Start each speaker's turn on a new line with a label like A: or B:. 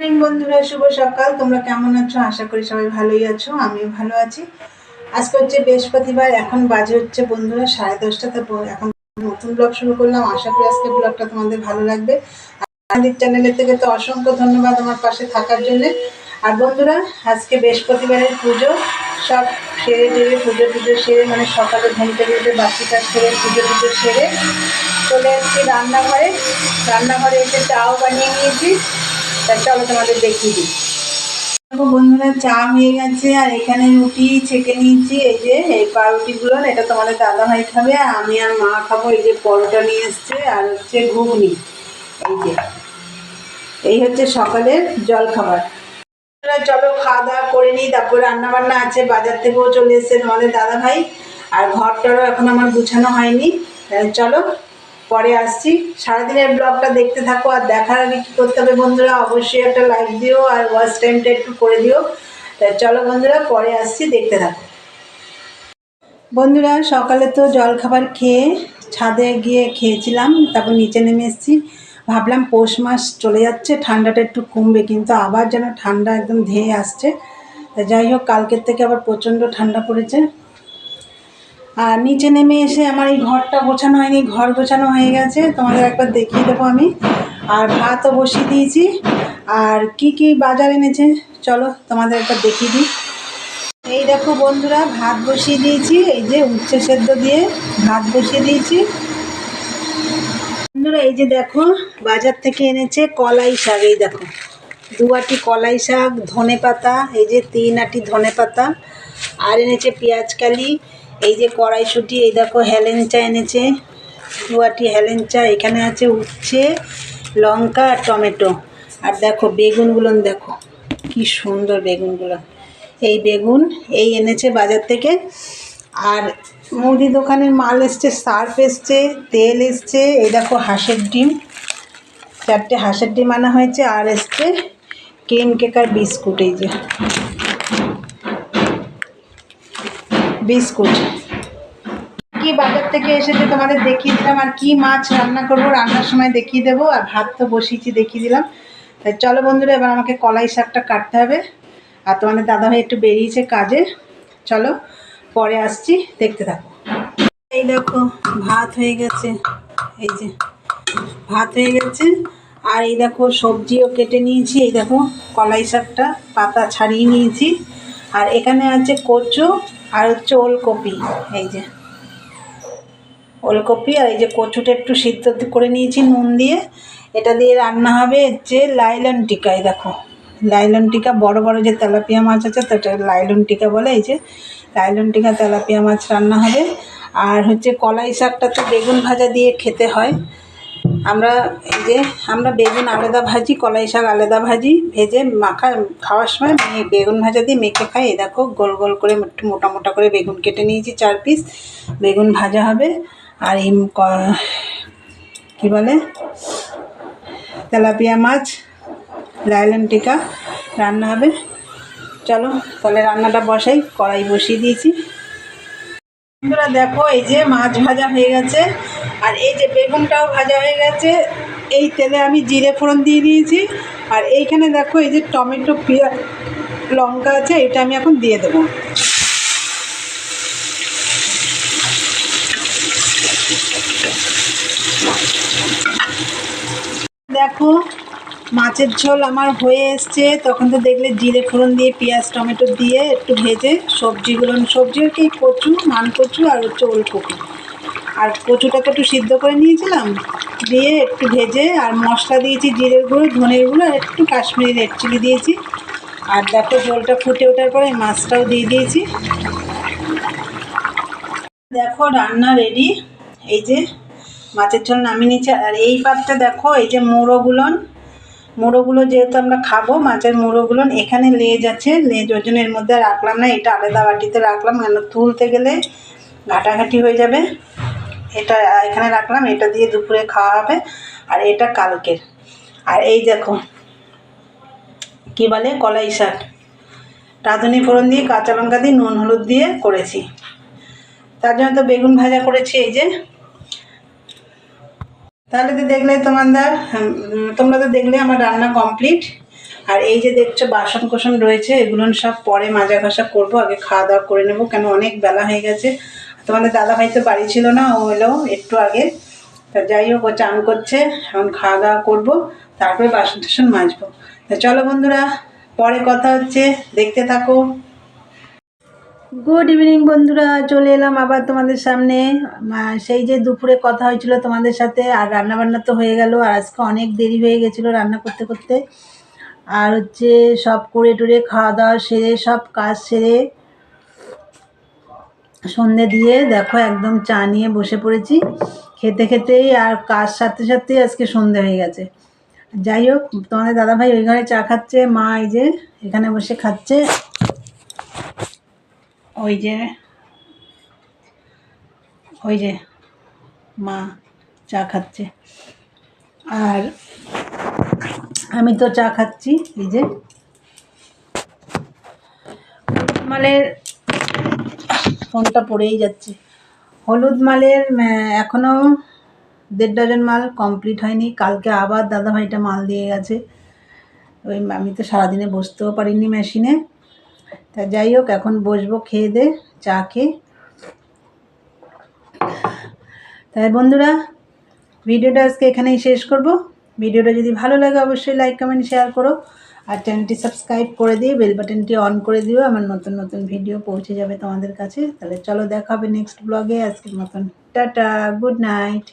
A: বন্ধুরা, শুভ সকাল। তোমরা কেমন আছো? আশা করি সবাই ভালোই আছো, আমিও ভালো আছি। আজকে হচ্ছে বৃহস্পতিবার, এখন বাজে হচ্ছে বন্ধুরা সাড়ে দশটা। তো এখন নতুন ব্লগ শুরু করলাম। আশা করি আজকে ব্লগটা তোমাদের ভালো লাগবে। আমাদের চ্যানেলের থেকে তো অসংখ্য ধন্যবাদ আমার পাশে থাকার জন্য। আর বন্ধুরা, আজকে বৃহস্পতিবারের পুজো, সব সেরে টেরে পুজো টুজো সেরে মানে সকালে ঘুম থেকে উঠে বাসি কাজ করে পুজো টুজো সেরে চলে এসেছি রান্নাঘরে। রান্নাঘরে এসে চাও বানিয়ে নিয়েছি। তা চলো তোমাদের দেখিয়ে দিই। দেখো বন্ধুরা, চা হয়ে গেছে, আর এখানে রুটি ছেঁকে নিয়েছি, এই যে এই পাউরুটিগুলো এটা তোমাদের দাদা ভাই খাবে, আর আমি আর মা খাব, এই যে পরোটা নিয়ে এসছে, আর হচ্ছে ঘুগনি, এই যে। এই হচ্ছে সকালের জল খাবার চলো খাওয়া দাওয়া করে নিই, তারপর রান্না বান্না আছে, বাজার থেকেও চলে এসছে তোমাদের দাদা ভাই, আর ঘরটারও এখন আমার গুছানো হয়নি চলো পরে আসছি। সারাদিনের ব্লগটা দেখতে থাকো আর দেখার আগে কী করতে হবে বন্ধুরা, অবশ্যই একটা লাইক দিও আর ওয়াচ টাইমটা একটু করে দিও। চলো বন্ধুরা, পরে আসছি, দেখতে থাকো। বন্ধুরা, সকালে তো জল খাবার খেয়ে ছাদে গিয়ে খেয়েছিলাম, তারপর নিচে নেমে এসেছি। ভাবলাম পৌষ মাস চলে যাচ্ছে, ঠান্ডাটা একটু কমবে, কিন্তু আবার যেন ঠান্ডা একদম ধেয়ে আসছে। যাই হোক, কালকের থেকে আবার প্রচণ্ড ঠান্ডা পড়েছে। আর নিচে নেমে এসে আমার এই ঘরটা গোছানো হয়নি, ঘর গোছানো হয়ে গেছে। তোমাদের একবার দেখিয়ে দেবো আমি। আর ভাতও বসিয়ে দিয়েছি। আর কি কি বাজার এনেছে? চলো তোমাদের একবার দেখিয়ে দিই। এই দেখো বন্ধুরা, ভাত বসিয়ে দিয়েছি। এই যে উচ্ছে সেদ্ধ দিয়ে ভাত বসিয়ে দিয়েছি। বন্ধুরা, এই যে দেখো, বাজার থেকে এনেছে কলাই শাক। এই দেখো, দু আটি কলাই শাক, ধনে পাতা, এই যে তিন আটি ধনে পাতা। আর এনেছে পেঁয়াজ কালি এই যে কড়াইশুঁটি, এই দেখো হেলেঞ্চা এনেছে দু আটি হেলেঞ্চা, এখানে আছে উচ্ছে, লঙ্কা আর টমেটো। আর দেখো বেগুনগুলো, দেখো কি সুন্দর বেগুনগুলো। এই বেগুন, এই এনেছে বাজার থেকে। আর মুদি দোকানের মাল এসছে, সার্ফ এসছে, তেল এসছে, এই দেখো হাঁসের ডিম। চারটে হাঁসের ডিম আনা হয়েছে, আর এসছে ক্রিম কেকার বিস্কুট, এই যে। বিস্কুট। কি বাজার থেকে এসেছে তোমাদের দেখিয়ে দিলাম আর কি মাছ রান্না করব, রান্নার সময় দেখিয়ে দেবো আর ভাত তো বসিয়েছি, দেখিয়ে দিলাম। তাই চলো বন্ধুরা, এবার আমাকে কলাই শাকটা কাটতে হবে। আর তোমাদের দাদা ভাই একটু বেরিয়েছে কাজে। চলো, পরে আসছি, দেখতে থাকো। এই দেখো, ভাত হয়ে গেছে। এই যে, ভাত হয়ে গেছে। আর এই দেখো, সবজিও কেটে নিয়েছি। এই দেখো, কলাই শাকটা পাতা ছাড়িয়ে নিয়েছি। আর এখানে আছে কচু আর হচ্ছে ওলকপি, এই যে। ওলকপি আর এই যে কচুটা একটু সিদ্ধ করে নিয়েছি নুন দিয়ে। এটা দিয়ে রান্না হবে হচ্ছে লাইলন টিকা, এই দেখো। লাইলন টিকা, বড় বড় যে তেলাপিয়া মাছ আছে, তো এটা লাইলন টিকা বলে, এই যে। লাইলন টিকা, তেলাপিয়া মাছ রান্না হবে। আর হচ্ছে কলাই শাকটা তো বেগুন ভাজা দিয়ে খেতে হয়। আমরা এই যে আমরা বেগুন আলাদা ভাজি, কলাই শাক আলাদা ভাজি ভেজে মাখা, খাওয়ার সময় বেগুন ভাজা দিয়ে মেখে খাই। এই দেখো, গোল গোল করে একটু মোটা মোটা করে বেগুন কেটে নিয়েছি চার পিস। বেগুন ভাজা হবে। আর এই ক- বলে? তেলাপিয়া মাছ, লাইলন টিকা রান্না হবে। চলো, তাহলে রান্নাটা বসাই, কড়াই বসিয়ে দিয়েছি। দেখো, এই যে মাছ ভাজা হয়ে গেছে। আর এই যে বেগুনটাও ভাজা হয়ে গেছে, এই তেলে আমি জিরে ফোড়ন দিয়ে দিয়েছি। আর এইখানে দেখো, এই যে টমেটো, পেঁয়াজ, লঙ্কা আছে, এটা আমি এখন দিয়ে দেবো। দেখো, মাছের ঝোল আমার হয়ে এসছে। তখন তো দেখলে জিরে ফোড়ন দিয়ে, পেঁয়াজ, টমেটো দিয়ে একটু ভেজে সবজিগুলো, সবজি কি কচু, মান কচু আর হচ্ছে ওলকপি। আর কচুটাকে একটু সিদ্ধ করে নিয়েছিলাম, দিয়ে একটু ভেজে আর মশলা দিয়েছি জিরের গুঁড়ো, ধনের গুঁড়ো আর একটু কাশ্মীরি রেড চিলি দিয়েছি। আর দেখো জলটা ফুটে ওঠার পরে মাছটাও দিয়ে দিয়েছি। দেখো রান্না রেডি এই যে মাছের ঝোল নামিয়ে নিচ্ছে আর এই পাতটা দেখো, এই যে মুড়োগুলোন মুড়োগুলো যেহেতু আমরা খাব, মাছের মুড়োগুলো এখানে লেজ আছে, লেজ এর মধ্যে রাখলাম না, এটা আলাদা বাটিতে রাখলাম, কেন তুলতে গেলে ঘাটাঘাটি হয়ে যাবে। এটা, এখানে রাখলাম, এটা দিয়ে দুপুরে খাওয়া হবে, আর এটা কালকের। আর এই দেখো, কী বলে, কলাই শাক। রাঁধুনি ফোড়ন দিয়ে, কাঁচা লঙ্কা দিয়ে, নুন হলুদ দিয়ে করেছি। তার জন্য তো বেগুন ভাজা করেছি, এই যে। তাহলে তো দেখলে তোমাদের তোমরা তো দেখলে আমার রান্না কমপ্লিট। আর এই যে দেখছ বাসন কোসন রয়েছে, এগুলো সব পরে মাজা ঘষা করব, আগে খাওয়া দাওয়া করে নেব, কেন অনেক বেলা হয়ে গেছে। তোমাদের দাদা ভাই তো বাড়ি ছিল না, ও এলো একটু আগে। তা যাই হোক, ও চান করছে, এখন খাওয়া দাওয়া করব, তারপরে বাসন টাসন মাজবো। তা চলো বন্ধুরা, পরে কথা হচ্ছে, দেখতে থাকো। গুড ইভিনিং বন্ধুরা, চলে এলাম আবার তোমাদের সামনে। সেই যে দুপুরে কথা হয়েছিল তোমাদের সাথে, আর রান্না বান্না তো হয়ে গেল, আর আজকে অনেক দেরি হয়ে গেছিল রান্না করতে করতে। আর হচ্ছে সব করে টুরে খাওয়া দাওয়া সেরে, সব কাজ সেরে সন্ধে দিয়ে দেখো একদম চা নিয়ে বসে পড়েছি। খেতে খেতেই আর কাজ সাথে সাথে আজকে সন্ধে হয়ে গেছে। যাই হোক, তোমাদের দাদাভাই ওই ঘরে চা খাচ্ছে, মা এই যে এখানে বসে খাচ্ছে। ওই যে ওই যে মা চা খাচ্ছে। আর আমি তো চা খাচ্ছি, এই যে। মালের ফোনটা পড়েই যাচ্ছে। হলুদ মালের এখনও দেড় ডজন মাল কমপ্লিট হয়নি। কালকে আবার দাদাভাইটা মাল দিয়ে গেছে। ওই আমি তো সারাদিনে বসতেও পারিনি মেশিনে। তা যাই হোক, এখন বসবো, খেয়ে দে, চা খেয়ে। তাই বন্ধুরা, ভিডিওটা আজকে এখানেই শেষ করব। ভিডিওটা যদি ভালো লাগে, অবশ্যই লাইক কমেন্ট শেয়ার করো। আর চ্যানেলটি সাবস্ক্রাইব করে দিয়ে বেল বাটনটি অন করে দিও, আমার নতুন নতুন ভিডিও পৌঁছে যাবে তোমাদের কাছে। তাহলে চলো দেখা হবে নেক্সট ব্লগে আজকের মতন টাটা গুড নাইট